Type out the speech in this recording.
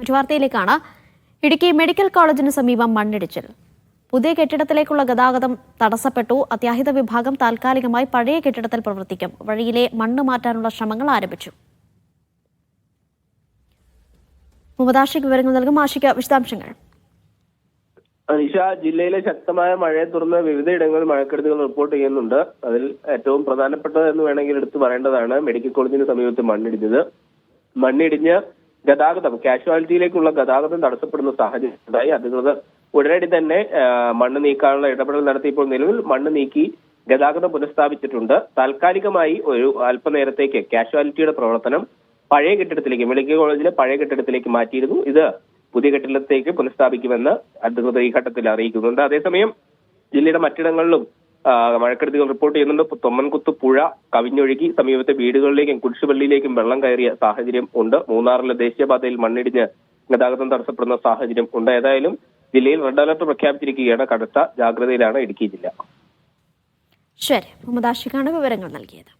മറ്റു വാർത്തയിലേക്കാണ്. ഇടുക്കി മെഡിക്കൽ കോളേജിന് സമീപം മണ്ണിടിച്ചിൽ. പുതിയ കെട്ടിടത്തിലേക്കുള്ള ഗതാഗതം തടസ്സപ്പെട്ടു. അത്യാഹിത വിഭാഗം താൽക്കാലികമായി പഴയ കെട്ടിടത്തിൽ പ്രവർത്തിക്കും. വഴിയിലെ മണ്ണ് മാറ്റാനുള്ള ശ്രമങ്ങൾ ആരംഭിച്ചു. മുമദാഷിക് വിവരങ്ങൾ നൽകും വിശദാംശങ്ങൾ. ജില്ലയിലെ ശക്തമായ മഴയെ തുടർന്ന് വിവിധയിടങ്ങളിൽ മഴക്കെടുതികൾ റിപ്പോർട്ട് ചെയ്യുന്നുണ്ട്. അതിൽ ഏറ്റവും പ്രധാനപ്പെട്ടത് എന്ന് വേണമെങ്കിൽ എടുത്തു പറയേണ്ടതാണ് മെഡിക്കൽ കോളേജിന് സമീപത്ത് മണ്ണിടിഞ്ഞത്. മണ്ണിടിഞ്ഞ് ഗതാഗതം കാഷ്വാലിറ്റിയിലേക്കുള്ള ഗതാഗതം തടസ്സപ്പെടുന്ന സാഹചര്യം ഉണ്ടായി അധികൃതർ ഉടനടി തന്നെ മണ്ണ് നീക്കാനുള്ള ഇടപെടൽ നടത്തി ഇപ്പോൾ നിലവിൽ മണ്ണ് നീക്കി ഗതാഗതം പുനഃസ്ഥാപിച്ചിട്ടുണ്ട്. താൽക്കാലികമായി ഒരു അല്പനേരത്തേക്ക് കാഷ്വാലിറ്റിയുടെ പ്രവർത്തനം പഴയ കെട്ടിടത്തിലേക്ക് മെഡിക്കൽ കോളേജിലെ പഴയ കെട്ടിടത്തിലേക്ക് മാറ്റിയിരുന്നു. ഇത് പുതിയ കെട്ടിടത്തിലേക്ക് പുനഃസ്ഥാപിക്കുമെന്ന് അധികൃതർ ഈ ഘട്ടത്തിൽ അറിയിക്കുന്നുണ്ട്. അതേസമയം ജില്ലയുടെ മറ്റിടങ്ങളിലും മഴക്കെടുതികൾ റിപ്പോർട്ട് ചെയ്യുന്നുണ്ട്. തൊമ്മൻകുത്ത് പുഴ കവിഞ്ഞൊഴുകി സമീപത്തെ വീടുകളിലേക്കും കുരിശുപള്ളിയിലേക്കും വെള്ളം കയറിയ സാഹചര്യം ഉണ്ട്. മൂന്നാറിലെ ദേശീയപാതയിൽ മണ്ണിടിഞ്ഞ് ഗതാഗതം തടസ്സപ്പെടുന്ന സാഹചര്യം ഉണ്ട്. ഏതായാലും ജില്ലയിൽ റെഡ് അലർട്ട് പ്രഖ്യാപിച്ചിരിക്കുകയാണ്. കടുത്ത ജാഗ്രതയിലാണ് ഇടുക്കി ജില്ല. ശരി. മുഹമ്മദ് വിവരങ്ങൾ നൽകിയത്.